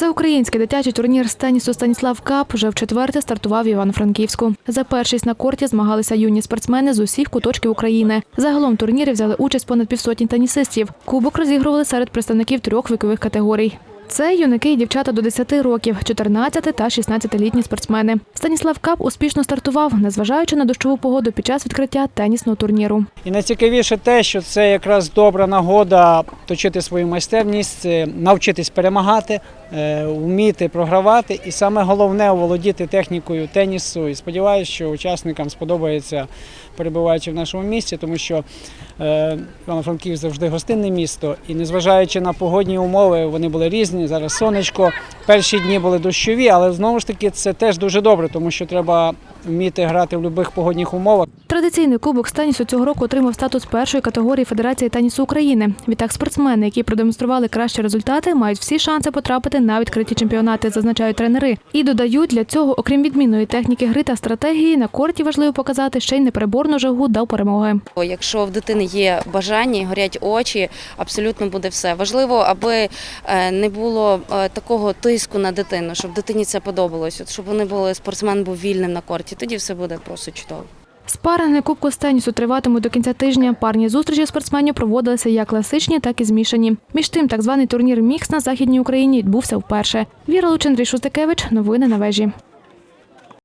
Всеукраїнський дитячий турнір з тенісу Станіслав Кап вже вчетверте стартував в Івано-Франківську. За першість на корті змагалися юні спортсмени з усіх куточків України. Загалом в турнірі взяли участь понад півсотні тенісистів. Кубок розігрували серед представників трьох вікових категорій. Це юнаки і дівчата до 10 років, 14 та 16-літні спортсмени. Станіслав Кап успішно стартував, незважаючи на дощову погоду під час відкриття тенісного турніру. І найцікавіше те, що це якраз добра нагода точити свою майстерність, е, навчитись перемагати, е, вміти програвати, і саме головне оволодіти технікою тенісу. І сподіваюся, що учасникам сподобається перебуваючи в нашому місті, тому що е, Івано-Франківськ завжди гостинне місто, і незважаючи на погодні умови, вони були різні. Зараз сонечко. Перші дні були дощові, але знову ж таки це теж дуже добре, тому що треба вміти грати в будь-яких погодних умовах. Традиційний кубок з тенісу цього року отримав статус першої категорії Федерації тенісу України. Відтак спортсмени, які продемонстрували кращі результати, мають всі шанси потрапити на відкриті чемпіонати, зазначають тренери. І додають для цього, окрім відмінної техніки гри та стратегії, на корті важливо показати ще й непереборну жагу до перемоги. Якщо в дитини є бажання, горять очі, абсолютно буде все. Важливо, аби е, не було е, такого тиску на дитину, щоб дитині це подобалось, щоб вони були спортсмен був вільним на корті. Тоді все буде просто чудово. Спаринги Кубку з тенісу триватимуть до кінця тижня. Парні зустрічі спортсменів проводилися як класичні, так і змішані. Між тим, так званий турнір Мікс на західній Україні відбувся вперше. Віра Лучин, Андрій. Новини на вежі.